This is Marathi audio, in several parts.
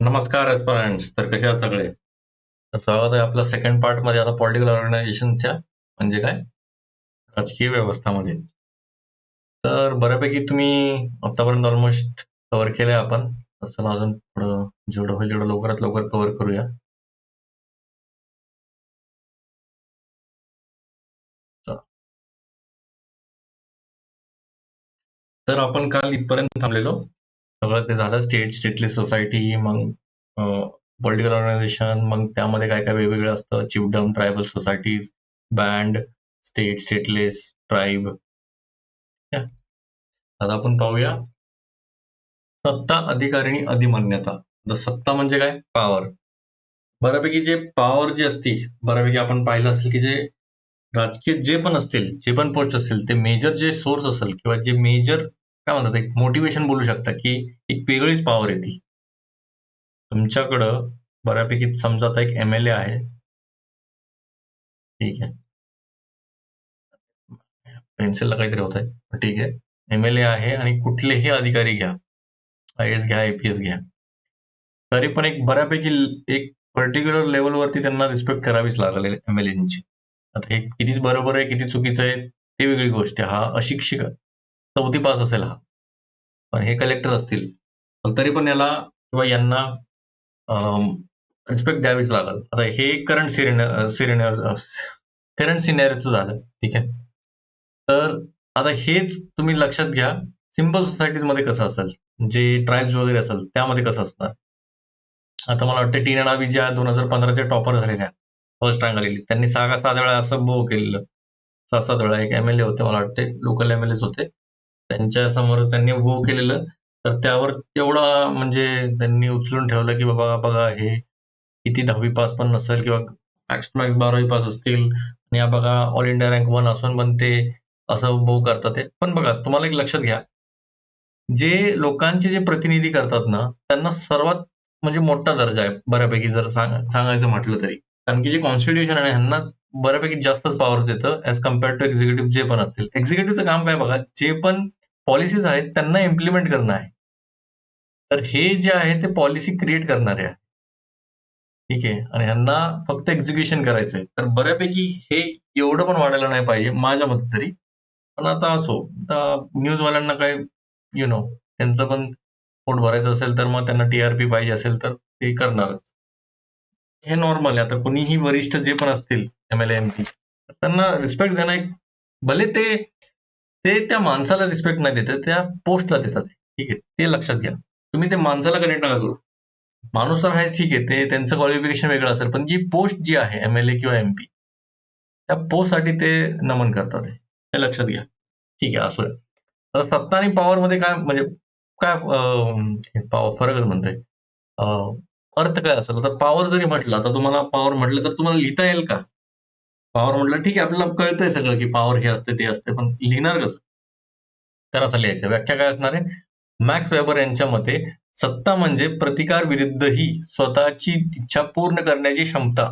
नमस्कार एस्परंट्स तर कसे आहात सगळे? तर स्वागत आहे आपल्या सेकंड पार्टमध्ये आता पॉलिटिकल ऑर्गनायझेशनच्या म्हणजे काय? राजकीय व्यवस्थामध्ये. तर बऱ्यापैकी तुम्ही आतापर्यंत ऑलमोस्ट कव्हर केलंय आपण. तर चला अजून थोडं जेवढं होईल तेवढं लवकरात लवकर कव्हर करूया. तर आपण काल इथपर्यंत थांबलेलो. सगळं ते झालं. स्टेट स्टेटलेस सोसायटी मग पॉलिटिकल ऑर्गनायझेशन मग त्यामध्ये काय काय वेगवेगळं असतं? Chiefdom tribal societies band state stateless tribe आता आपण पाहूया. सत्ता अधिकारिणी अधिमान्यता. तर सत्ता म्हणजे काय? पॉवर बऱ्यापैकी जे पॉवर जी असते बऱ्यापैकी आपण पाहिलं असेल की जे राजकीय जे पण असतील जे पण पोस्ट असतील ते मेजर जे सोर्स असेल किंवा जे मेजर काय म्हणतात एक मोटिवेशन बोलू शकता की एक वेगळीच पॉवर येते. तुमच्याकडं बऱ्यापैकी समजा आता एक एम एल ए आहे. ठीक आहे. पेन्सिलला काहीतरी होत आहे ठीक आहे. एम एल ए आहे आणि कुठलेही अधिकारी घ्या. आय एस घ्या एपीएस घ्या. तरी पण एक बऱ्यापैकी एक पर्टिक्युलर लेवलवरती त्यांना रिस्पेक्ट करावीच लागेल एम एल एची आता हे कितीच बरोबर आहे किती चुकीचं आहे ते वेगळी गोष्ट आहे. हा अशिक्षित चौथी पास असेल हा. पण हे कलेक्टर असतील. पण तरी पण याला किंवा यांना रिस्पेक्ट द्यावीच लागेल. आता हे करंट सिरिनर सिरिनर करंट सिनेरियोचं झालं. ठीक आहे? तर आता हेच तुम्ही लक्षात घ्या. सिंपल सोसायटीजमध्ये कसं असेल? जे ट्राईब्स वगैरे असेल त्यामध्ये कसं असणार? आता मला वाटतं टीना डावी ज्या दोन हजार पंधराच्या टॉपर झालेल्या फर्स्ट रँक आलेली त्यांनी सहा का सात वेळा असं बो केलेलं. सहा सात वेळा एक एम एल ए होते मला वाटते. लोकल एम एल एच होते. त्यांच्यासमोर त्यांनी उभं केलेलं. तर त्यावर तेवढा म्हणजे त्यांनी उचलून ठेवलं की बाबा बघा हे किती दहावी पास पण नसेल किंवा मॅक्स बारावी पास असतील. आणि या बघा ऑल इंडिया रँक वन असून पण ते असं बो करतात ते. पण बघा तुम्हाला एक लक्षात घ्या. जे लोकांचे जे प्रतिनिधी करतात ना त्यांना सर्वात म्हणजे मोठा दर्जा आहे बऱ्यापैकी जर सांग सांगायचं म्हटलं तरी. कारण की जे कॉन्स्टिट्युशन आहे ह्यांना बऱ्यापैकी जास्तच पॉवर देतं ऍज कम्पेअर्ड टू एक्झिक्युटिव्ह जे पण असतील. एक्झिक्युटिव्हचं काम काय बघा जे पण पॉलिसीज आहेत त्यांना इम्प्लिमेंट करणं आहे. तर हे जे आहे ते पॉलिसी क्रिएट करणारे आहे ठीक आहे? आणि ह्यांना फक्त एक्झिक्युशन करायचं आहे. तर बऱ्यापैकी हे एवढं पण वाढायला नाही पाहिजे माझ्या मते तरी. पण आता असो आता न्यूजवाल्यांना काय यु नो त्यांचं पण पोट भरायचं असेल तर मग त्यांना टीआरपी पाहिजे असेल तर ते करणारच. हे नॉर्मल आहे. आता कुणीही वरिष्ठ जे पण असतील एम एल एम पी त्यांना रिस्पेक्ट देणं एक भले ते ते त्या माणसाला रिस्पेक्ट नाही देतात त्या पोस्टला देतात. ठीक आहे ते लक्षात घ्या. तुम्ही ते माणसाला कनेक्ट नका करू. माणूस तर आहे ठीक आहे ते त्यांचं क्वालिफिकेशन वेगळं असेल पण जी पोस्ट जी आहे एम एल ए किंवा एम पी त्या पोस्टसाठी ते नमन करतात. हे लक्षात घ्या. ठीक आहे असं. आता सत्ता आणि पॉवर मध्ये काय म्हणजे काय पॉवर फरकच म्हणतोय. अर्थ काय असेल? तर पॉवर जरी म्हटलं आता तुम्हाला पॉवर म्हटलं तर तुम्हाला लिहिता येईल का? पॉवर म्हटलं ठीक आहे आपल्याला कळतंय सगळं की पॉवर हे असते ते असते पण लिहिणार कसं? तर असं लिहायचं. व्याख्या काय असणार आहे? मॅक्स वेबर यांच्या मते सत्ता म्हणजे प्रतिकार विरुद्धही स्वतःची इच्छा पूर्ण करण्याची क्षमता.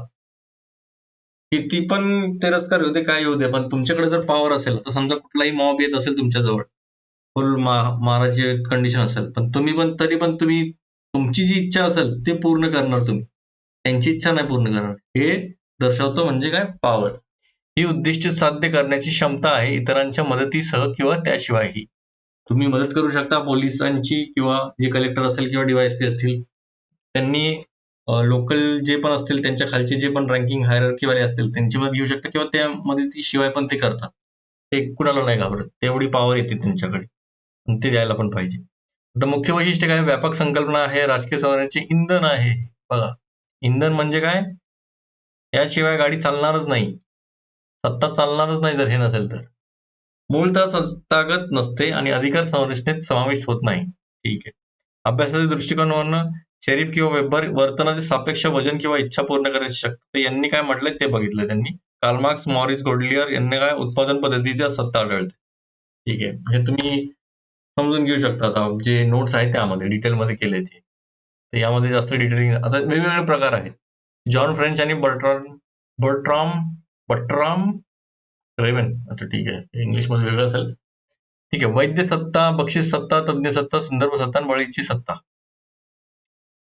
किती पण तिरस्कार होते काय होऊ दे पण तुमच्याकडे जर पॉवर असेल तर समजा कुठलाही मॉब येत असेल तुमच्याजवळ फुल माराची कंडिशन असेल पण तुम्ही पण तरी पण तुम्ही तुमची जी इच्छा असेल ते पूर्ण करणार तुम्ही. त्यांची इच्छा नाही पूर्ण करणार. हे दर्शवतो म्हणजे काय? पॉवर ही उद्दिष्ट साध्य करण्याची क्षमता आहे इतरांच्या मदतीसह किंवा त्याशिवायही. तुम्ही मदत करू शकता पोलिसांची किंवा जे कलेक्टर असेल किंवा डीवायएसपी असतील. त्यांनी लोकल जे पण असतील त्यांच्या खालचे जे पण रँकिंग हायरकीवाले असतील त्यांची मदत घेऊ शकता किंवा त्या मदतीशिवाय पण ते करतात. ते कुणाला नाही घाबरत. तेवढी पॉवर येते त्यांच्याकडे. ते द्यायला पण पाहिजे. आता मुख्य वैशिष्ट्य काय? व्यापक संकल्पना आहे राजकीय संवर्धनाचे इंधन आहे. बघा. इंधन म्हणजे काय? याशिवाय गाडी चालणारच नाही. सत्ता चालणारच नाही जर हे नसेल तर. मूळतः संस्थागत नसते आणि अधिकार संरचनेत समाविष्ट होत नाही. ठीक आहे. अभ्यासाच्या दृष्टिकोनावरनं शरीफ किंवा वेबर वर्तनाचे सापेक्ष वजन किंवा इच्छा पूर्ण करायची शक्ती यांनी काय म्हटलंय ते बघितलं त्यांनी. कार्लमार्क्स मॉरिस गोडलियर यांनी काय उत्पादन पद्धतीच्या सत्ता आढळते. ठीक आहे. हे तुम्ही समजून घेऊ शकता आता. जे नोट्स आहेत त्यामध्ये डिटेलमध्ये केले ते. यामध्ये जास्त डिटेलिंग आता वेगवेगळे प्रकार आहेत. जॉन फ्रेंच आणि बर्ट्रॉन बर्ट्रॉम बट्राम रेवन. अच्छा ठीक आहे. इंग्लिशमध्ये वेगळं असेल. ठीक आहे. वैद्य सत्ता बक्षीस सत्ता तज्ञ सत्ता संदर्भ सत्ता आणि बळीची सत्ता.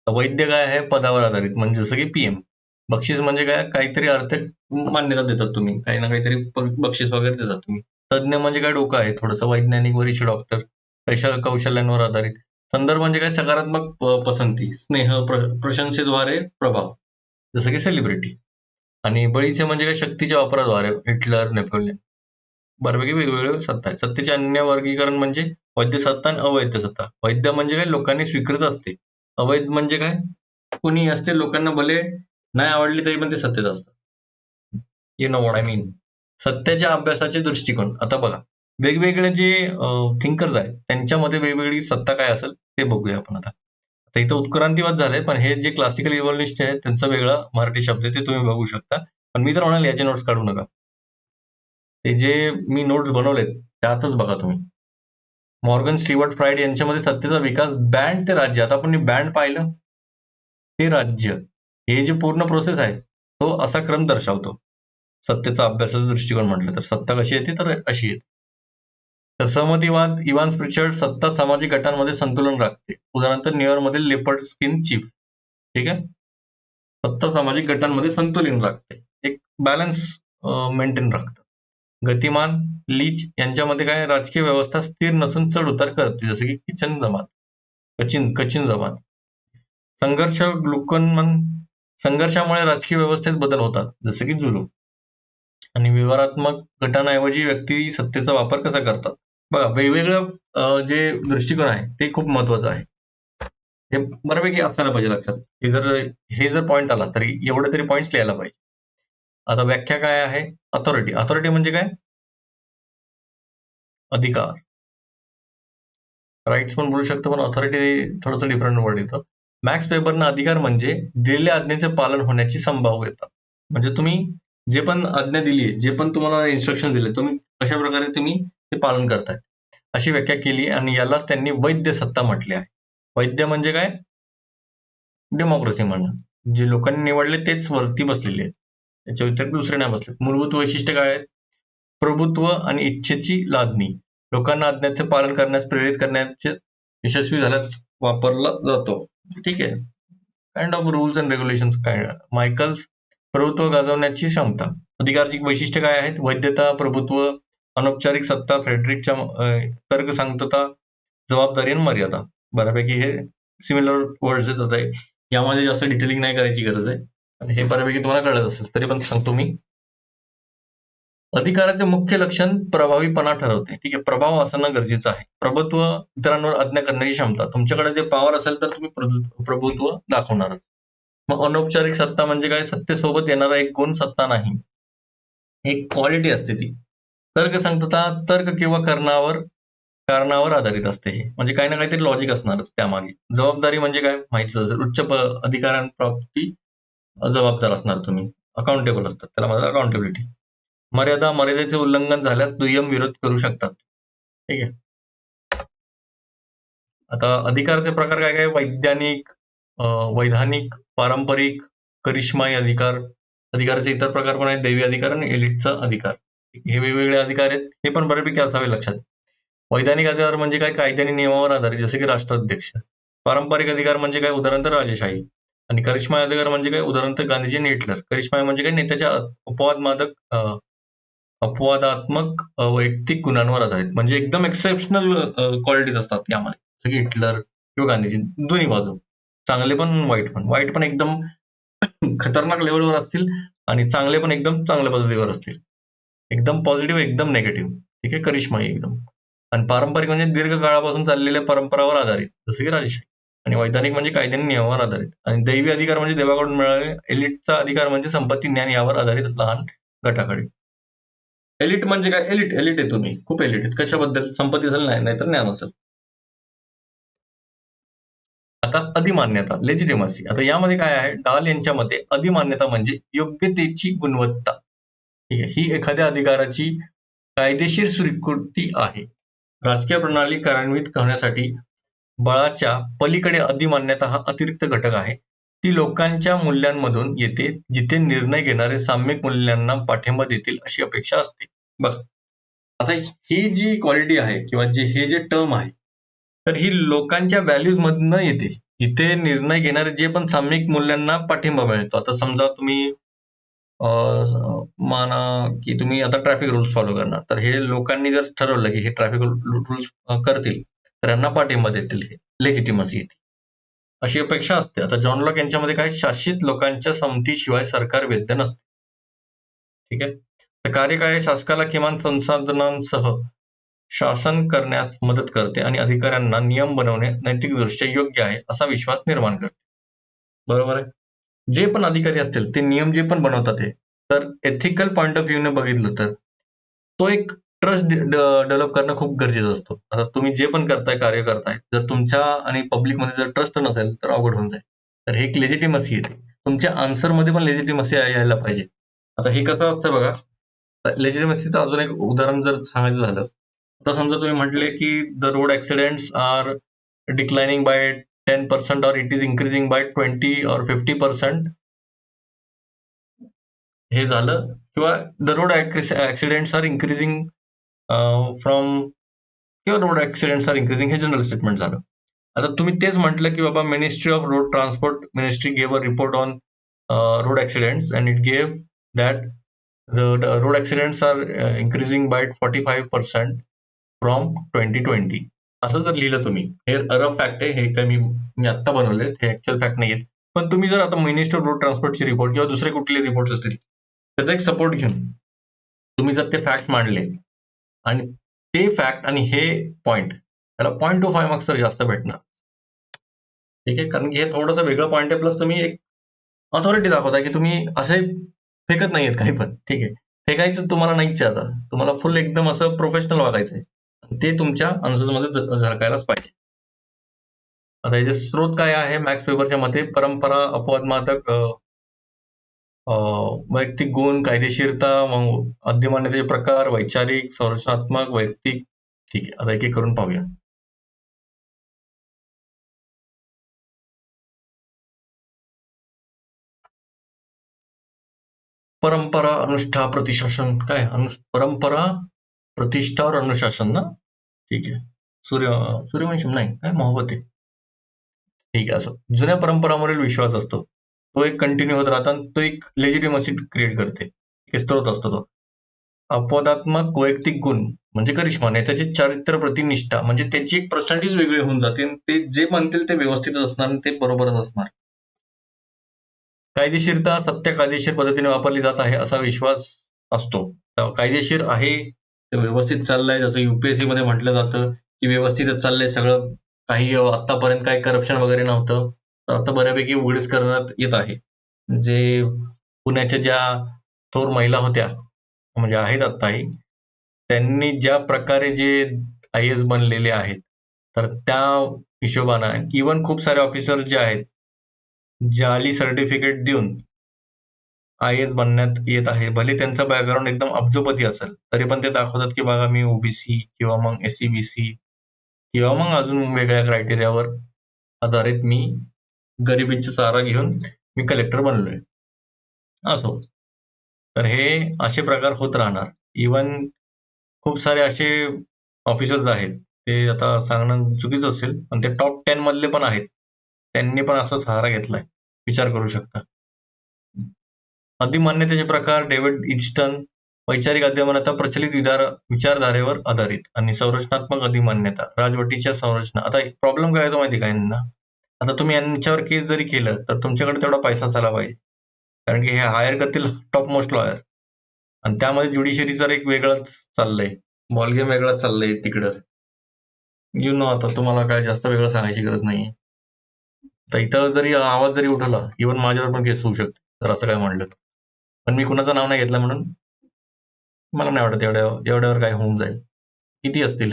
वैद्य काय आहे? पदावर आधारित. म्हणजे जसं की पीएम बक्षीस म्हणजे काय? काहीतरी अर्थ मान्यता देतात तुम्ही. काही ना काहीतरी बक्षीस वगैरे देतात तुम्ही. तज्ज्ञ म्हणजे काय? डोकं आहे. थोडंसं वैज्ञानिक वरिष्ठ डॉक्टर कशा कौशल्यांवर आधारित. संदर्भ म्हणजे काय? सकारात्मक पसंती. स्नेह प्रशंसेद्वारे प्रभाव. जसं की सेलिब्रिटी आणि बळीचे म्हणजे काय? शक्तीच्या वापराद्वारे हिटलर नेपोलियन. बऱ्यापैकी वेगवेगळे सत्ता आहेत. सत्तेचे अन्य वर्गीकरण म्हणजे वैद्य सत्ता आणि अवैध सत्ता वैद्य म्हणजे काय? लोकांनी स्वीकृत असते. अवैध म्हणजे काय? कुणी असते लोकांना भले नाही आवडली तरी पण ते सत्तेत असतात. You know what I mean सत्याच्या अभ्यासाचे दृष्टिकोन. आता बघा. वेगवेगळे जे थिंकर्स आहेत त्यांच्यामध्ये वेगवेगळी सत्ता काय असेल ते बघूया आपण आता. आता इथं उत्क्रांतीवाद झाले पण हे जे क्लासिकल इव्हॉल्युनिस्ट आहे त्यांचा वेगळा मराठी शब्द आहे ते तुम्ही बघू शकता. पण मी तर म्हणाल याचे नोट्स काढू नका. ते जे मी नोट्स बनवलेत त्यातच बघा तुम्ही. मॉर्गन स्टीवर्ट फ्राईड यांच्यामध्ये सत्तेचा विकास बँड ते राज्य. आता आपण बँड पाहिलं ते राज्य. हे जे पूर्ण प्रोसेस आहे तो असा क्रम दर्शवतो. सत्तेचा अभ्यासाचा दृष्टिकोन म्हटलं तर. सत्ता कशी येते तर अशी येते. तर सहमतीवाद इवान स्प्रिचर्ड सत्ता सामाजिक गटांमध्ये संतुलन राखते. उदाहरणार्थ न्यूयॉर्कमधील लेपर्ड स्किन चीफ. ठीक आहे? सत्ता सामाजिक गटांमध्ये संतुलन राखते. एक बॅलन्स मेंटेन राखतं गतिमान लीच यांच्यामध्ये काय राजकीय व्यवस्था स्थिर नसून चढ उतार करते जसं की किचन जमात कचिन कचिन जमात. संघर्ष ग्लुकनमन संघर्षामुळे राजकीय व्यवस्थेत बदल होतात जसे की जुलूम. आणि विवारात्मक गटांऐवजी व्यक्ती सत्तेचा वापर कसा करतात? बघा वेगवेगळं जे दृष्टिकोन आहे ते खूप महत्वाचं आहे. हे बऱ्यापैकी असायला पाहिजे लक्षात. हे जर हे जर पॉईंट आला तरी एवढे तरी पॉईंट्स लिहायला पाहिजे. आता व्याख्या काय आहे? अथॉरिटी अथॉरिटी म्हणजे काय? अधिकार. राईट्स पण बोलू शकतो पण ऑथॉरिटी थोडंसं डिफरंट वर्ड येतं. मॅक्स पेपरनं अधिकार म्हणजे दिलेल्या आज्ञेचे पालन होण्याची संभाव्यता. म्हणजे तुम्ही जे पण आज्ञा दिली आहे जे पण तुम्हाला इन्स्ट्रक्शन दिले तुम्ही कशा प्रकारे तुम्ही ते पालन करताय अशी व्याख्या केली आणि यालाच त्यांनी वैद्य सत्ता म्हटली आहे. वैद्य म्हणजे काय? डेमोक्रेसी म्हणणं जे लोकांनी निवडले तेच वरती बसलेले आहेत. त्याच्या व्यतिरिक्त दुसरे नाही बसले मूलभूत वैशिष्ट्य काय आहेत? प्रभुत्व आणि इच्छेची लादणी. लोकांना आज्ञाचे पालन करण्यास प्रेरित करण्याचे यशस्वी झाल्यास वापरला जातो. ठीक आहे. Kind of rules and regulation काय मायकल्स प्रभुत्व गाजवण्याची क्षमता. अधिकारची वैशिष्ट्य काय आहेत? वैद्यता प्रभुत्व अनौपचारिक सत्ता फ्रेडरिकच्या तर्क तर्कसंगतता जबाबदारी आणि मर्यादा. बऱ्यापैकी हे सिमिलर वर्ड्स येतात आहे यामध्ये जास्त डिटेलिंग नाही करायची गरज आहे. आणि हे बऱ्यापैकी तुम्हाला कळत असेल. तरी पण सांगतो मी. अधिकाराचे मुख्य लक्षण प्रभावीपणा ठरवते. ठीक आहे प्रभाव असणं गरजेचं आहे. प्रभुत्व इतरांवर आज्ञा करण्याची क्षमता. तुमच्याकडे जे पॉवर असेल तर तुम्ही प्रभुत्व दाखवणारच. मग अनौपचारिक सत्ता म्हणजे काय? सत्तेसोबत येणारा एक गुण सत्ता नाही. एक क्वालिटी असते ती. तर्कसंगतता तर्क किंवा करणावर कारणावर आधारित असते हे. म्हणजे काही ना काहीतरी लॉजिक असणारच त्यामागे. जबाबदारी म्हणजे काय? माहितीच असेल. उच्च अधिकारांप्राप्ती जबाबदार असणार तुम्ही. अकाउंटेबल असतात. त्याला म्हणतात अकाउंटेबिलिटी मर्यादा मर्यादेचे उल्लंघन झाल्यास दुय्यम विरोध करू शकतात. ठीक आहे? आता अधिकाराचे प्रकार काय काय? वैज्ञानिक वैधानिक पारंपरिक करिश्माई अधिकार अधिकाराचे इतर प्रकार पण आहेत. दैवी अधिकार आणि एलिटचा अधिकार. हे वेगवेगळे अधिकार आहेत हे पण बऱ्यापैकी असावे लक्षात. वैधानिक अधिकार म्हणजे काय? कायद्याने आणि नियमावर आधारित जसे की राष्ट्राध्यक्ष. पारंपरिक अधिकार म्हणजे काय? उदाहरण तर राजेशाही. आणि करिश्मा अधिकार म्हणजे काय? उदाहरण तर गांधीजी हिटलर. करिश्मा म्हणजे काय? नेत्याच्या अपवाद मादक अपवादात्मक वैयक्तिक गुणांवर आधारित. म्हणजे एकदम एक्सेप्शनल क्वालिटीज असतात यामध्ये. जसं की हिटलर किंवा गांधीजी. दोन्ही बाजू. चांगले पण वाईट पण. वाईट पण एकदम खतरनाक लेवलवर असतील आणि चांगले पण एकदम चांगल्या पद्धतीवर असतील. एकदम पॉझिटिव्ह एकदम नेगेटिव्ह ठीक आहे? करिश्माई एकदम. आणि पारंपरिक म्हणजे दीर्घ काळापासून चाललेल्या परंपरावर आधारित जसं की राजेशाही. आणि वैधानिक म्हणजे कायद्याने नियमावर आधारित. आणि दैवी अधिकार म्हणजे देवाकडून मिळाले एलिटचा अधिकार म्हणजे संपत्ती ज्ञान यावर आधारित लहान गटाकडे. एलिट म्हणजे काय? एलिट एलिट आहे तुम्ही. खूप एलिट आहेत. कशाबद्दल? संपत्ती असेल नाही नाहीतर ज्ञान असेल. आता अधिमान्यता लेजिटिमसी आता यामध्ये काय आहे? डाल यांच्या मते अधिमान्यता म्हणजे योग्यतेची गुणवत्ता. ही एखाद्या अधिकाराची कायदेशीर स्वीकृती आहे. राजकीय प्रणाली कार्यान्वित करण्यासाठी बळाच्या पलीकडे अधिमान्यता हा अतिरिक्त घटक आहे. ती लोकांच्या मूल्यांमधून येते जिथे निर्णय घेणारे साम्यक मूल्यांना पाठिंबा देतील अशी अपेक्षा असते. बघ. आता ही जी क्वालिटी आहे किंवा जे हे जे टर्म आहे तर ही लोकांच्या व्हॅल्यूज मधनं येते. जिथे निर्णय घेणारे जे पण साम्यिक मूल्यांना पाठिंबा मिळतो. आता समजा तुम्ही माना की तुम्ही आता ट्रॅफिक रूल्स फॉलो करणार. तर हे लोकांनी जर ठरवलं की हे ट्रॅफिक रूल्स करतील तर यांना पाठिंबा देतील हे लेजिटिमसी येते. अशी अपेक्षा असते. आता जॉन लॉक यांच्यामध्ये काय शासित लोकांच्या संमतीशिवाय सरकार वेद्य नसते. ठीक आहे? तर कार्य काय आहे? शासकाला किमान संसाधनांसह शासन करण्यास मदत करते आणि अधिकाऱ्यांना नियम बनवणे नैतिकदृष्ट्या योग्य आहे असा विश्वास निर्माण करते. बरोबर आहे? जे पण अधिकारी असतील ते नियम जे पण बनवतात हे तर एथिकल पॉइंट ऑफ व्ह्यूने बघितलं तर तो एक ट्रस्ट डेव्हलप करणं खूप गरजेचं असतो. आता तुम्ही जे पण करताय कार्य करताय जर तुमच्या आणि पब्लिकमध्ये जर ट्रस्ट नसेल तर अवघड होऊन जाईल. तर हे एक लेजिटिमसी येते तुमच्या आन्सरमध्ये पण लेजिटिमसी यायला पाहिजे. आता हे कसं असतं बघा लेजिटिमसीचं अजून एक उदाहरण जर सांगायचं झालं आता समजा तुम्ही म्हटले की the road accidents are declining by ten percent or it is increasing by twenty or fifty percent हे झालं. किंवा the road accidents are increasing from किंवा रोड ऍक्सिडेंट्स आर इन्क्रीजिंग हे जनरल स्टेटमेंट झालं. आता तुम्ही तेच म्हटलं की बाबा ministry of road transport ministry gave a report on road accidents and it gave that the, the road accidents are uh, increasing by 45% from twenty twenty असं जर लिहिलं तुम्ही हे रफ फॅक्ट आहे हे काय मी मी आत्ता बनवले हे ऍक्च्युअल फॅक्ट नाही आहेत पण तुम्ही जर आता मिनिस्टर रोड ट्रान्सपोर्टची रिपोर्ट किंवा दुसरे कुठले रिपोर्ट असतील त्याचा एक सपोर्ट घेऊन तुम्ही जर ते फॅक्ट मांडले आणि ते फॅक्ट आणि हे पॉइंट त्याला पॉईंट टू फाय मार्क्स तर जास्त भेटणार. ठीक आहे? कारण की हे थोडंसं वेगळं पॉईंट आहे प्लस तुम्ही एक ऑथॉरिटी दाखवता की तुम्ही असे फेकत नाहीयेत काही पण. ठीक आहे? फेकायचं तुम्हाला नाहीच आता. तुम्हाला फुल एकदम असं प्रोफेशनल वागायचंय. ते तुमच्या आन्सर्समध्ये झळकायलाच पाहिजे. आता याचे स्रोत काय आहे मॅक्स पेपरच्या मते परंपरा अपवाद अपवादमातक वैयक्तिक गुण कायदेशीरता मग अध्यमान्यतेचे प्रकार वैचारिक संरचनात्मक वैयक्तिक ठीक आहे आता एक एक करून पाहूया. परंपरा अनुष्ठा प्रतिशासन काय? अनु परंपरा प्रतिष्ठा और अनुशासन ना? ठीक आहे. सूर्य सूर्यवंशम नाही काय मोहब्बत आहे ठीक आहे असं. जुन्या परंपरांवरील विश्वास असतो. तो एक कंटिन्यू होत राहतो आणि तो एक लेजिटिमसी क्रिएट करते. एक स्त्रोत असतो तो. अपवादात्मक वैयक्तिक गुण म्हणजे करिश्मा नाही त्याची चारित्र्य प्रतिनिष्ठा म्हणजे त्याची एक पर्सनॅलिटीज वेगळी होऊन जाते आणि ते जे म्हणतील ते व्यवस्थितच असणार ते बरोबरच असणार. कायदेशीरता सत्य कायदेशीर पद्धतीने वापरली जात आहे असा विश्वास असतो. कायदेशीर आहे ते व्यवस्थित चाललंय. जसं युपीएससी मध्ये म्हटलं जातं की व्यवस्थितच चाललंय सगळं. काही आतापर्यंत काही करप्शन वगैरे नव्हतं. तर आता बऱ्यापैकी उघडीच करण्यात येत आहे. जे पुण्याच्या ज्या थोर महिला होत्या म्हणजे आहेत आत्ताही त्यांनी ज्या प्रकारे जे आय एस बनलेले आहेत तर त्या हिशोबानं इवन खूप सारे ऑफिसर जे आहेत जाली सर्टिफिकेट देऊन आय एस बनण्यात येत आहे. भले त्यांचा बॅकग्राऊंड एकदम अब्जोपती असेल तरी पण ते दाखवतात की बघा मी ओबीसी किंवा मग एस बी सी किंवा मग अजून वेगळ्या क्रायटेरियावर आधारित मी गरिबीचा चारा घेऊन मी कलेक्टर बनलोय. असो. तर हे असे प्रकार होत राहणार. इवन खूप सारे असे ऑफिसर्स आहेत ते आता सांगणं चुकीचं असेल पण ते टॉप टेन मधले पण आहेत. त्यांनी पण असा सहारा घेतलाय. विचार करू शकता. अधिमान्यतेचे प्रकार डेव्हिड इन्स्टन वैचारिक अधिमान्यता प्रचलित विचार विचारधारेवर आधारित आणि संरचनात्मक अधिमान्यता राजवटीच्या संरचना. आता एक प्रॉब्लेम काय येतो माहिती का यांना? आता तुम्ही यांच्यावर केस जरी केलं तर तुमच्याकडे तेवढा पैसा असायला पाहिजे. कारण की हे हायर करतील टॉप मोस्ट लॉयर आणि त्यामध्ये ज्युडिशरीचा एक वेगळाच चाललंय. बॉलगेम वेगळाच चाललंय तिकडं. यु नो आता तुम्हाला काय जास्त वेगळं सांगायची गरज नाही तर इथं जरी आवाज जरी उठवला इव्हन माझ्यावर पण केस होऊ शकते. जर असं काय म्हणलं पण मी कुणाचं नाव नाही घेतलं म्हणून मला नाही वाटत एवढ्या एवढ्यावर काय होऊन जाईल. किती असतील?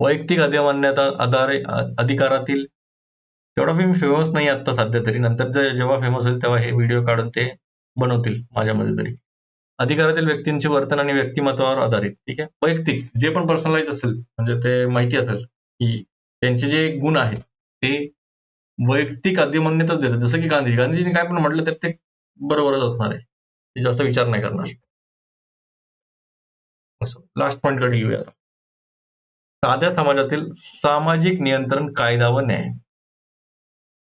वैयक्तिक अधिमान्यता आधारे अधिकारातील तेवढा मी फेमस नाही आता सध्या तरी. नंतर जेव्हा फेमस होईल तेव्हा हे व्हिडिओ काढून ते बनवतील माझ्यामध्ये तरी. अधिकारातील व्यक्तींचे वर्तन आणि व्यक्तिमत्वावर आधारित ठीक आहे? वैयक्तिक जे पण पर्सनलाइज असेल म्हणजे ते माहिती असेल की त्यांचे जे गुण आहेत ते वैयक्तिक अधिमान्यताच देतात. जसं की गांधी गांधीजींनी काय पण म्हटलं तर ते बरोबरच असणार आहे. ते जास्त विचार नाही करणार. लास्ट पॉइंटकडे येऊया. साध्या समाजातील सामाजिक नियंत्रण कायदा व न्याय.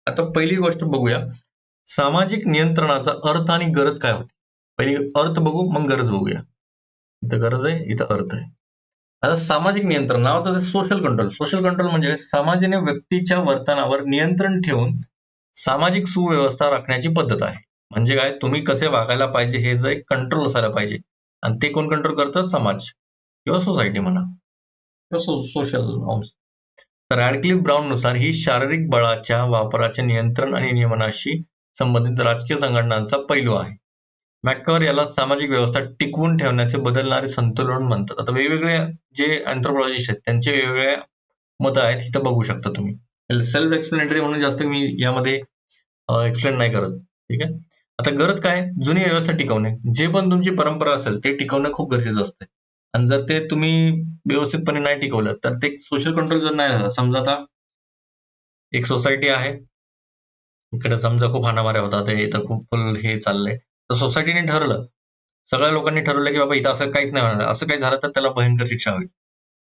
आता पहिली गोष्ट बघूया. सामाजिक नियंत्रणाचा अर्थ आणि गरज काय होती? पहिली अर्थ बघू मग गरज बघूया. इथं गरज आहे इथं अर्थ आहे. आता सामाजिक नियंत्रण नाव तर सोशल कंट्रोल सोशल कंट्रोल म्हणजे समाजाने व्यक्तीच्या वर्तनावर नियंत्रण ठेवून सामाजिक सुव्यवस्था राखण्याची पद्धत आहे. म्हणजे काय? तुम्ही कसे वागायला पाहिजे हे जर एक कंट्रोल असायला पाहिजे. आणि ते कोण कंट्रोल करतं? समाज किंवा सोसायटी म्हणा. किंवा सोशल नॉर्म्स तर रॅडक्लिफ ब्राऊन नुसार ही शारीरिक बळाच्या वापराचे नियंत्रण आणि नियमनाशी संबंधित राजकीय संघटनांचा पैलू आहे. मॅकवर याला सामाजिक व्यवस्था टिकवून ठेवण्याचे बदलणारे संतुलन म्हणतात. आता वेगवेगळे जे अँथ्रोपॉलॉजिस्ट आहेत त्यांचे वेगवेगळे मतं आहेत इथं बघू शकता तुम्ही. सेल्फ एक्सप्लेनेटरी म्हणून जास्त मी यामध्ये एक्सप्लेन नाही करत. ठीक आहे? आता गरज काय? जुनी व्यवस्था टिकवणे. जे पण तुमची परंपरा असेल ते टिकवणं खूप गरजेचं असतं आणि जर ते तुम्ही व्यवस्थितपणे नाही टिकवलं तर ते सोशल कंट्रोल जर नाही झालं समजा आता एक सोसायटी आहे. इकडे समजा खूप हाणामाऱ्या होतात इथं खूप फुल हे चाललंय. तर सोसायटीने ठरलं सगळ्या लोकांनी ठरवलं की बाबा इथं असं काहीच नाही होणार. असं काही झालं तर त्याला भयंकर शिक्षा होईल.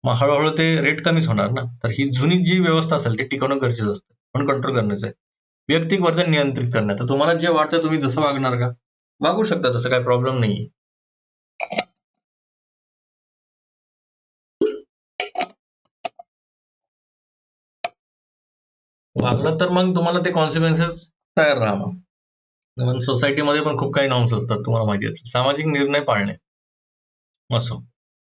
मग हळूहळू ते रेट कमीच होणार ना. तर ही जुनी जी व्यवस्था असेल ती टिकवणं गरजेचं असतं. पण कंट्रोल करण्याचं आहे. वैयक्तिक वर्तन नियंत्रित करणं. तर तुम्हाला जे वाटतं तुम्ही जसं वागणार का? वागू शकता तसं काही प्रॉब्लेम नाहीये. वागलं तर मग तुम्हाला ते कॉन्सिक्वेन्सेस तयार राहा मग सोसायटीमध्ये पण खूप काही नॉर्म्स असतात तुम्हाला माहिती असतील सामाजिक निर्णय पाळणे. असो.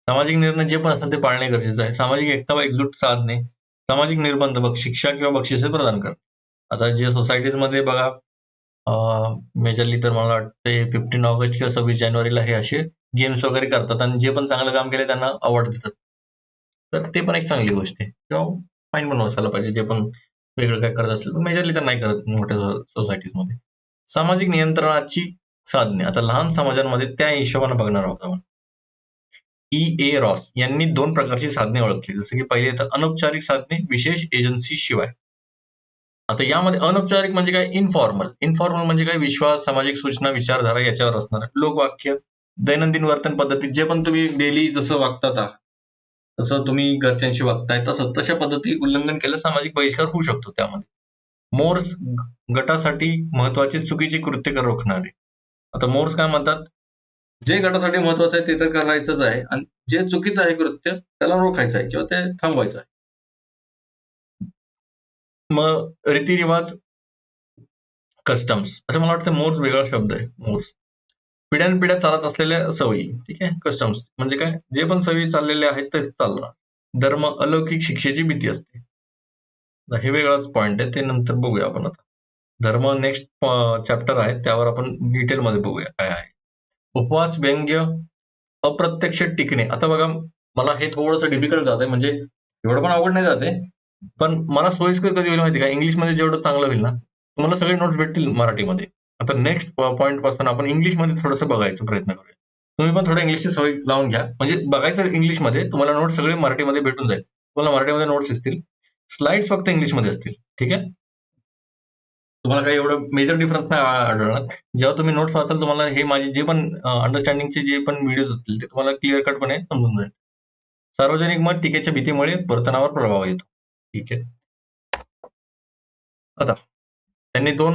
सामाजिक निर्णय जे पण असतात ते पाळणे गरजेचं आहे. सामाजिक एकता व एकजूट साधणे. सामाजिक निर्बंध बघ शिक्षा किंवा बक्षिसे प्रदान करणे. आता जे सोसायटीजमध्ये बघा मेजरली तर मला वाटते फिफ्टीन ऑगस्ट किंवा सव्वीस जानेवारीला हे असे गेम्स वगैरे करतात आणि जे पण चांगलं काम केले त्यांना अवॉर्ड देतात. तर ते पण एक चांगली गोष्ट आहे. किंवा फाईन पण असायला पाहिजे जे पण वेगळं काय करत असेल पण मेजरली तर नाही करत मोठ्या सोसायटीजमध्ये सामाजिक नियंत्रणाची साधने. आता लहान समाजांमध्ये त्या हिशोबाने बघणार आहोत आपण. ई ए रॉस यांनी दोन प्रकारची साधने ओळखली. जसं की पहिले तर अनौपचारिक साधने विशेष एजन्सी शिवाय. आता यामध्ये अनौपचारिक म्हणजे काय? इनफॉर्मल इनफॉर्मल म्हणजे काय? विश्वास सामाजिक सूचना विचारधारा याच्यावर असणार लोकवाक्य दैनंदिन वर्तन पद्धतीत जे पण तुम्ही डेली जसं वागतात तसं तुम्ही घरच्यांशी वागताय तसं तशा पद्धती उल्लंघन केलं सामाजिक बहिष्कार होऊ शकतो त्यामध्ये. मोर्स गटासाठी महत्त्वाचे चुकीची कृत्य रोखणारे. आता मोर्स काय म्हणतात? जे गटासाठी महत्वाचं आहे ते तर करायचंच आहे. आणि जे चुकीचं आहे कृत्य त्याला रोखायचं आहे किंवा ते थांबवायचं आहे. मग रीतिरिवाज कस्टम्स असं मला वाटतं मोर्स वेगळा शब्द आहे मोर्स पिढ्यानपिढ्या चालत असलेल्या सवयी ठीक आहे? कस्टम्स म्हणजे काय? जे पण सवयी चाललेले आहेत ते चालणार. धर्म अलौकिक शिक्षेची भीती असते. हे वेगळाच पॉइंट आहे ते नंतर बघूया आपण आता. धर्म नेक्स्ट चॅप्टर आहे त्यावर आपण डिटेलमध्ये बघूया काय आहे. उपवास व्यंग्य अप्रत्यक्ष टिकणे. आता बघा मला हे थोडंसं डिफिकल्ट जात आहे म्हणजे एवढं पण अवघड नाही जाते पण मला सोयीस्कर कधी होईल माहिती का? इंग्लिशमध्ये जेवढं चांगलं होईल ना तुम्हाला सगळे नोट्स भेटतील मराठीमध्ये. आता नेक्स्ट पॉईंटपासून आपण इंग्लिशमध्ये थोडंसं बघायचा प्रयत्न करूया. तुम्ही पण थोडं इंग्लिशची सवय लावून घ्या. म्हणजे बघायचं इंग्लिशमध्ये तुम्हाला नोट्स सगळे मराठीमध्ये भेटून जाईल. तुम्हाला मराठीमध्ये नोट्स असतील स्लाइड्स फक्त इंग्लिशमध्ये असतील. ठीक आहे? तुम्हाला काही एवढं मेजर डिफरन्स नाही आढळणार. जेव्हा तुम्ही नोट्स वाचाल तुम्हाला हे माझे जे पण अंडरस्टँडिंगचे जे पण व्हिडिओज असतील ते तुम्हाला क्लिअर कटपणे समजून जाईल. सार्वजनिक मत टीकेच्या भीतीमुळे वर्तनावर प्रभाव येतो. ठीक आहे. आता त्यांनी दोन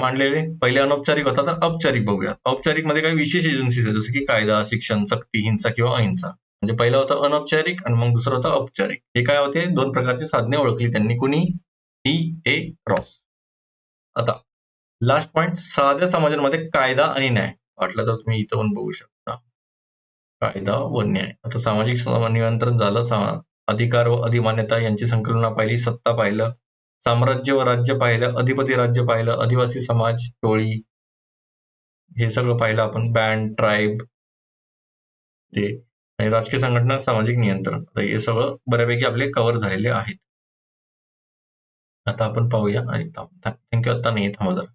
मांडलेले. पहिले अनौपचारिक होता आता औपचारिक बघूया. औपचारिकमध्ये काही विशेष एजन्सीज आहेत जसं की कायदा शिक्षण सक्ती हिंसा किंवा अहिंसा. म्हणजे पहिलं होतं अनौपचारिक आणि मग दुसरं होतं औपचारिक. हे काय होते? दोन प्रकारची साधने ओळखली त्यांनी. कुणी? E A. रॉस आता लास्ट पॉइंट साध्या समाजांमध्ये कायदा आणि न्याय. वाटलं तर तुम्ही इथं पण बघू शकता. कायदा व न्याय. आता सामाजिक नियंत्रण झालं अधिकार व अधिमान्यता यांची संकल्पना पाहिली सत्ता पाहिलं साम्राज्य व राज्य पाहिलं अधिपती राज्य पाहिलं आदिवासी समाज टोळी हे सगळं पाहिलं आपण बँड ट्राईब ते आणि राजकीय संघटना सामाजिक नियंत्रण. हे सगळं बऱ्यापैकी आपले कव्हर झालेले आहेत. आता आपण पाहूया आणि थँक्यू आता नाही थांबा जरा.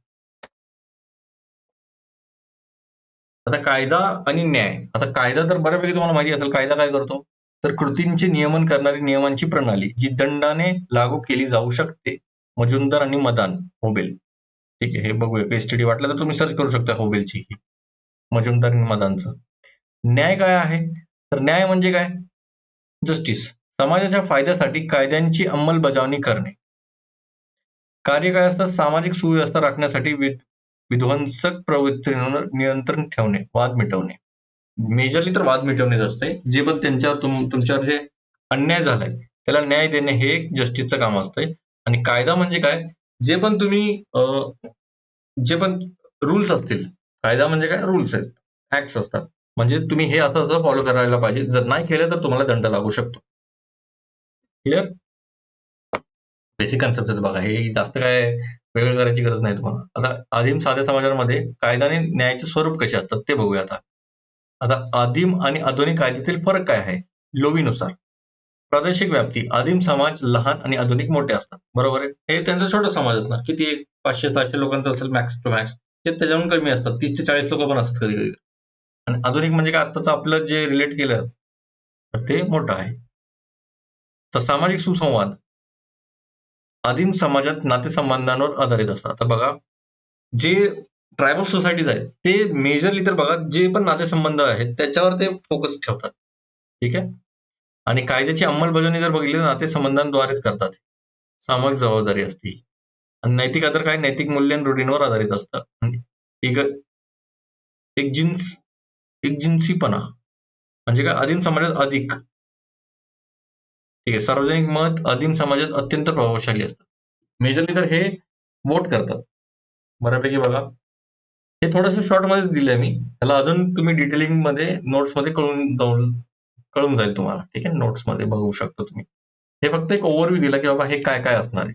आता कायदा आणि न्याय. आता कायदा तर बऱ्यापैकी तुम्हाला माहिती असेल कायदा काय करतो? तर कृतींचे नियमन करणारी नियमांची प्रणाली जी दंडाने लागू केली जाऊ शकते. मजुमदार आणि मदान होबेल. ठीक आहे हे बघूया. स्टडी वाटलं तर तुम्ही सर्च करू शकता होबेलची. मजुमदार आणि मदानचं. न्याय काय आहे? तर न्याय म्हणजे काय? जस्टिस समाजाच्या फायद्यासाठी कायद्यांची अंमलबजावणी करणे. कार्य काय असतं? सामाजिक सुव्यवस्था राखण्यासाठी विध्वंसक प्रवृत्तींवर नियंत्रण ठेवणे वाद मिटवणे. मेजरली तर वाद मिटवणेच असते जे पण त्यांच्यावर तुम तुमच्यावर जे अन्याय झालाय त्याला न्याय देणे हे एक जस्टिसचं काम असतंय. आणि कायदा म्हणजे काय? जे पण तुम्ही जे पण रूल्स असतील कायदा म्हणजे काय? रूल्स आहेत. ऍक्ट्स असतात. म्हणजे तुम्ही हे असं असं फॉलो करायला पाहिजे. जर नाही केलं तर तुम्हाला दंड लागू शकतो. क्लिअर बेसिक कन्सेप्ट आहेत बघा. हे जास्त काय वेगळं करायची गरज नाही तुम्हाला. आता आदिम साध्या समाजामध्ये कायदा आणि न्यायाचे स्वरूप कसे असतात ते बघूया आता. आता आदिम आणि आधुनिक कायद्यातील फरक काय आहे? लोवीनुसार. प्रादेशिक व्याप्ती आदिम समाज लहान आणि आधुनिक मोठे असतात. बरोबर आहे? हे त्यांचा छोटा समाज असणार. किती एक? पाचशे सहाशे लोकांचा असेल मॅक्स टू मॅक्स ते त्याच्याहून कमी असतात. तीस ते चाळीस लोक पण असतात कधी कधी आणि आधुनिक म्हणजे काय? आताच आपलं जे रिलेट केलं तर ते मोठं आहे. तर सामाजिक सुसंवाद. आदिम समाजात नातेसंबंधांवर आधारित असतात. आता बघा जे ट्रायबल सोसायटीज आहेत. ते मेजरली तर बघा जे पण नातेसंबंध आहेत त्याच्यावर ते फोकस ठेवतात. ठीक आहे? आणि कायद्याची अंमलबजावणी जर बघितली तर नातेसंबंधांद्वारेच करतात. सामूहिक जबाबदारी असते. आणि नैतिक आधार काय? नैतिक मूल्य आणि रूढींवर आधारित असतं. म्हणजे एक एक जिन्स एक जिन्सीपणा. म्हणजे काय? आदिम समाजात अधिक. ठीक आहे? सार्वजनिक मत आदिम समाजात अत्यंत प्रभावशाली असतात. मेजरली तर हे वोट करतात. बऱ्यापैकी बघा. हे थोडंसं शॉर्ट मध्येच दिलंय मी. त्याला अजून तुम्ही डिटेलिंगमध्ये नोट्समध्ये कळून जाऊन कळून जाईल तुम्हाला. ठीक आहे? नोट्समध्ये बघू शकता तुम्ही. हे फक्त एक ओव्हरव्ह्यू दिला की बाबा हे काय काय असणार आहे.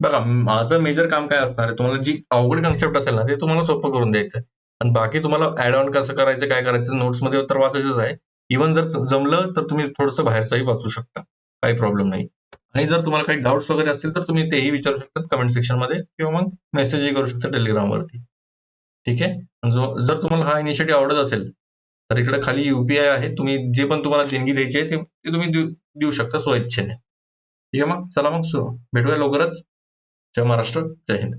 बघा माझं मेजर काम काय असणार आहे? तुम्हाला जी अवघड कन्सेप्ट असेल ना ते तुम्हाला सोपं करून द्यायचं आहे. आणि बाकी तुम्हाला ऍड ऑन कसं करायचं काय करायचं नोट्समध्ये तर वाचायचंच आहे. इव्हन जर जमलं तर तुम्ही थोडंसं बाहेरचंही वाचू शकता. काही प्रॉब्लेम नाही. आणि जर तुम्हाला काही डाऊट्स वगैरे असतील तर तुम्ही तेही विचारू शकता कमेंट सेक्शनमध्ये किंवा मग मेसेजही करू शकता टेलिग्राम वरती. ठीक आहे? जो- जर तुम्हाला हा इनिशिएटिव्ह आवडत असेल तर इकडे खाली युपीआय आहे. तुम्ही जे पण तुम्हाला देणगी द्यायची आहे ते तुम्ही देऊ शकता स्वेच्छेने ठीक आहे मग? चला मग भेटूया लवकरच. जय महाराष्ट्र. जय हिंद.